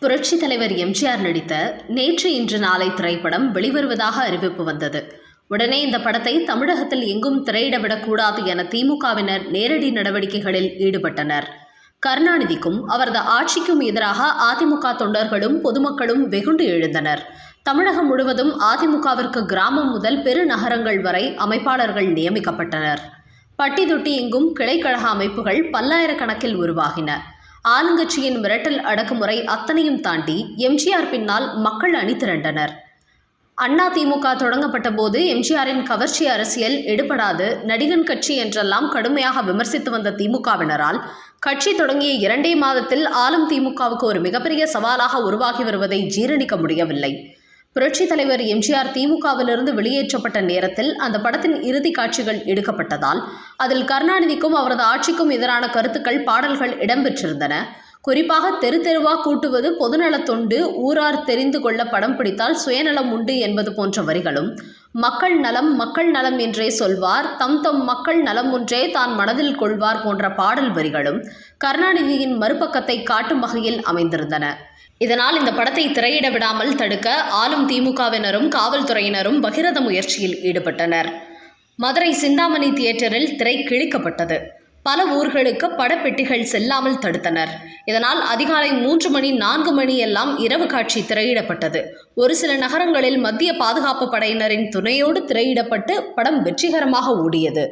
புரட்சி தலைவர் எம்ஜிஆர் நடித்த நேற்று இன்று நாளை திரைப்படம் வெளிவருவதாக அறிவிப்பு வந்தது. உடனே இந்த படத்தை தமிழகத்தில் எங்கும் திரையிடவிடக்கூடாது என திமுகவினர் நேரடி நடவடிக்கைகளில் ஈடுபட்டனர். கருணாநிதிக்கும் அவரது ஆட்சிக்கும் எதிராக அதிமுக தொண்டர்களும் பொதுமக்களும் வெகுண்டு எழுந்தனர். தமிழகம் முழுவதும் அதிமுகவிற்கு கிராமம் முதல் பெருநகரங்கள் வரை அமைப்பாளர்கள் நியமிக்கப்பட்டனர். பட்டி தொட்டி எங்கும் கிளைக்கழக அமைப்புகள் பல்லாயிரக்கணக்கில் உருவாகின. ஆளுங்கட்சியின் மிரட்டல் அடக்குமுறை அத்தனையும் தாண்டி எம்ஜிஆர் பின்னால் மக்கள் அணி திரண்டனர். அண்ணா திமுக தொடங்கப்பட்ட போது எம்ஜிஆரின் கவர்ச்சி அரசியல் எடுபடாது நடிகன் கட்சி என்றெல்லாம் கடுமையாக விமர்சித்து வந்த திமுகவினரால் கட்சி தொடங்கிய இரண்டே மாதத்தில் ஆளும் திமுகவுக்கு ஒரு மிகப்பெரிய சவாலாக உருவாகி வருவதை ஜீரணிக்க முடியவில்லை. புரட்சித் தலைவர் எம்ஜிஆர் திமுகவிலிருந்து வெளியேற்றப்பட்ட நேரத்தில் அந்த படத்தின் இறுதி காட்சிகள் எடுக்கப்பட்டதால் அதில் கருணாநிதிக்கும் அவரது ஆட்சிக்கும் எதிரான கருத்துக்கள் பாடல்கள் இடம்பெற்றிருந்தன. குறிப்பாக தெரு தெருவா கூட்டுவது பொதுநலத் தொண்டு ஊரார் தெரிந்து கொள்ள படம் பிடித்தால் சுயநலம் உண்டு என்பது போன்ற வரிகளும் மக்கள் நலம் மக்கள் நலம் என்றே சொல்வார் தம் தம் மக்கள் நலம் ஒன்றே தான் மனதில் கொள்வார் போன்ற பாடல் வரிகளும் கருணாநிதியின் மறுபக்கத்தை காட்டும் வகையில் அமைந்திருந்தன. இதனால் இந்த படத்தை திரையிட விடாமல் தடுக்க ஆளும் திமுகவினரும் காவல்துறையினரும் பகிரத முயற்சியில் ஈடுபட்டனர். மதுரை சிந்தாமணி தியேட்டரில் திரை கிழிக்கப்பட்டது. பல ஊர்களுக்கு படப்பெட்டிகள் செல்லாமல் தடுத்தனர். இதனால் அதிகாலை மூன்று மணி நான்கு மணி எல்லாம் இரவு காட்சி திரையிடப்பட்டது. ஒரு சில நகரங்களில் மத்திய பாதுகாப்பு படையினரின் துணையோடு திரையிடப்பட்டு படம் வெற்றிகரமாக ஓடியது.